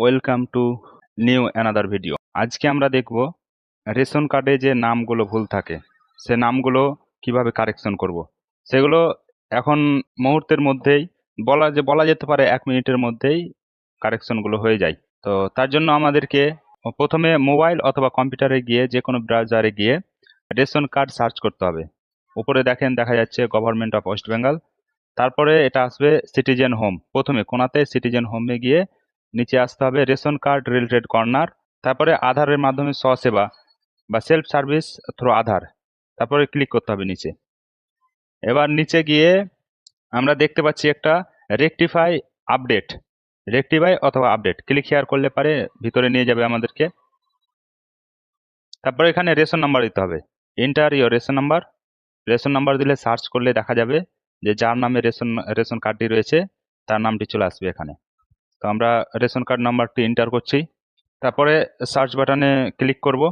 Welcome to new another video. আজকে আমরা দেখব রেশন কার্ডে যে নামগুলো ভুল থাকে, সে নামগুলো কীভাবে কারেকশন করব। সেগুলো এখন মুহূর্তের মধ্যেই বলা যে, বলা যেতে পারে এক মিনিটের মধ্যেই কারেকশনগুলো হয়ে যায়। তো তার জন্য আমাদেরকে প্রথমে মোবাইল অথবা কম্পিউটারে গিয়ে যে কোনো ব্রাউজারে গিয়ে রেশন কার্ড সার্চ করতে হবে। উপরে দেখেন দেখা যাচ্ছে গভর্নমেন্ট অফ ওয়েস্ট বেঙ্গল, তারপরে এটা আসবে সিটিজেন হোম। প্রথমে কোনাতে সিটিজেন হোমে গিয়ে নিচে আসতে হবে রেশন কার্ড রিলেটেড কর্নার, তারপরে আধারের মাধ্যমে স্বসেবা বা সেলফ সার্ভিস থ্রু আধার, তারপরে ক্লিক করতে হবে নিচে। এবার নিচে গিয়ে আমরা দেখতে পাচ্ছি একটা রেকটিফাই আপডেট রেকটিফাই অথবা আপডেট ক্লিক হেয়ার করলে পারে, ভিতরে নিয়ে যাবে আমাদেরকে। তারপরে এখানে রেশন নাম্বার দিতে হবে। Enter your ration number ration number দিলে সার্চ করলে দেখা যাবে যে যার নামে রেশন রেশন কার্ডটি রয়েছে, তার নামটি চলে আসবে এখানে। তো আমরা রেশন কার্ড নাম্বারটি এন্টার করছি। তারপরে সার্চ বাটনে ক্লিক করব।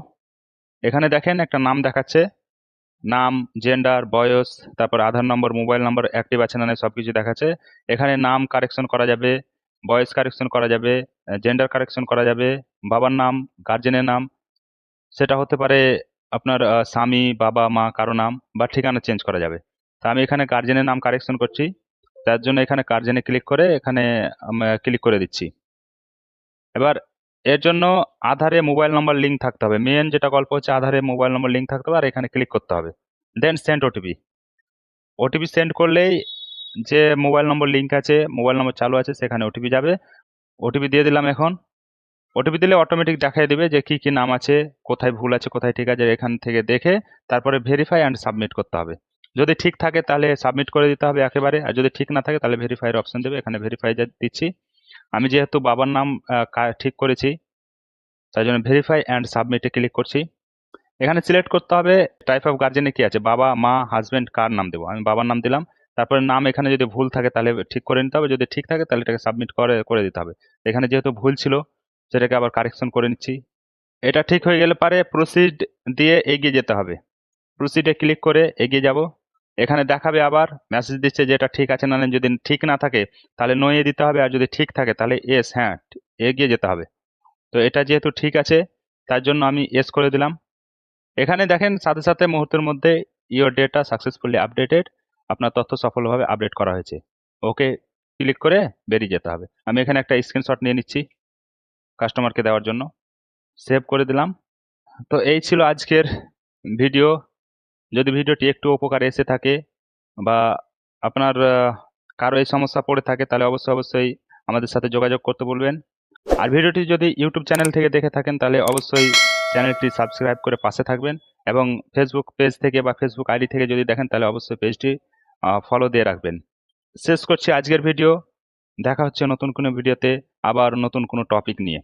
এখানে দেখেন একটা নাম দেখাচ্ছে। নাম জেন্ডার বয়স, তারপর আধার নম্বর মোবাইল নম্বর অ্যাক্টিভ আছে না সব কিছু দেখাচ্ছে। এখানে নাম কারেকশন করা যাবে, বয়স কারেকশন করা যাবে জেন্ডার কারেকশন করা যাবে, বাবার নাম গার্জেনের নাম। সেটা হতে পারে আপনার স্বামী, বাবা, মা, কারও নাম, বা ঠিকানা চেঞ্জ করা যাবে। তা আমি এখানে গার্জেনের নাম কারেকশন করছি। তার জন্য এখানে গার্জেনে ক্লিক করে এখানে ক্লিক করে দিচ্ছি। এবার এর জন্য আধারে মোবাইল নম্বর লিঙ্ক থাকতে হবে। মেন যেটা গল্প হচ্ছে আধারে মোবাইল নম্বর লিঙ্ক থাকতে হবে আর এখানে ক্লিক করতে হবে। Then send OTP OTP send করলেই যে মোবাইল নম্বর লিঙ্ক আছে মোবাইল নম্বর চালু আছে, সেখানে ওটিপি যাবে। ওটিপি দিয়ে দিলাম এখন। ওটিপি দিলে অটোমেটিক দেখাই দেবে যে কি কি নাম আছে, কোথায় ভুল আছে, কোথায় ঠিক আছে, এখান থেকে দেখে তারপরে ভেরিফাই অ্যান্ড সাবমিট করতে হবে। যদি ঠিক থাকে তাহলে সাবমিট করে দিতে হবে একেবারে, আর যদি ঠিক না থাকে তাহলে ভেরিফাইয়ের অপশন দেবে, এখানে ভেরিফাই দিচ্ছি। আমি যেহেতু বাবার নাম ঠিক করেছি, তাই জন্য ভেরিফাই অ্যান্ড সাবমিটে ক্লিক করছি। এখানে সিলেক্ট করতে হবে টাইপ অফ গার্জেনে কি আছে? বাবা, মা হাজবেন্ড কার নাম দেবো? আমি বাবার নাম দিলাম, তারপরে নাম এখানে যদি ভুল থাকে তাহলে ঠিক করে নিতে হবে, যদি ঠিক থাকে তাহলে এটাকে সাবমিট করে করে দিতে হবে। এখানে যেহেতু ভুল ছিল, সেটাকে আবার কারেকশন করে নিচ্ছি। এটা ঠিক হয়ে গেলে পারে প্রসিড দিয়ে এগিয়ে যেতে হবে। প্রসিডে ক্লিক করে এগিয়ে যাব। এখানে দেখাবে আবার মেসেজ দিচ্ছে যে এটা ঠিক আছে না যদি ঠিক না থাকে তাহলে নয়ে দিতে হবে, আর যদি ঠিক থাকে তাহলে এস হ্যাঁ এগিয়ে যেতে হবে। তো এটা যেহেতু ঠিক আছে, তার জন্য আমি এস করে দিলাম। এখানে দেখেন সাথে সাথে মুহূর্তের মধ্যে ইওর ডেটা সাকসেসফুলি আপডেটেড আপনার তথ্য সফলভাবে আপডেট করা হয়েছে। ওকে ক্লিক করে বেরিয়ে যেতে হবে। আমি এখানে একটা স্ক্রিনশট নিয়ে নিচ্ছি কাস্টমারকে দেওয়ার জন্য। সেভ করে দিলাম। তো এই ছিল আজকের ভিডিও যদি ভিডিওটি একটু উপকারে এসে থাকে বা আপনার কারও এই সমস্যা পড়ে থাকে, তাহলে অবশ্যই অবশ্যই আমাদের সাথে যোগাযোগ করতে বলবেন। আর ভিডিওটি যদি ইউটিউব চ্যানেল থেকে দেখে থাকেন, তাহলে অবশ্যই চ্যানেলটি সাবস্ক্রাইব করে পাশে থাকবেন এবং ফেসবুক পেজ থেকে বা ফেসবুক আইডি থেকে যদি দেখেন, তাহলে অবশ্যই পেজটি ফলো দিয়ে রাখবেন। শেষ করছি আজকের ভিডিও। দেখা হচ্ছে নতুন কোনো ভিডিওতে, আবার নতুন কোনো টপিক নিয়ে।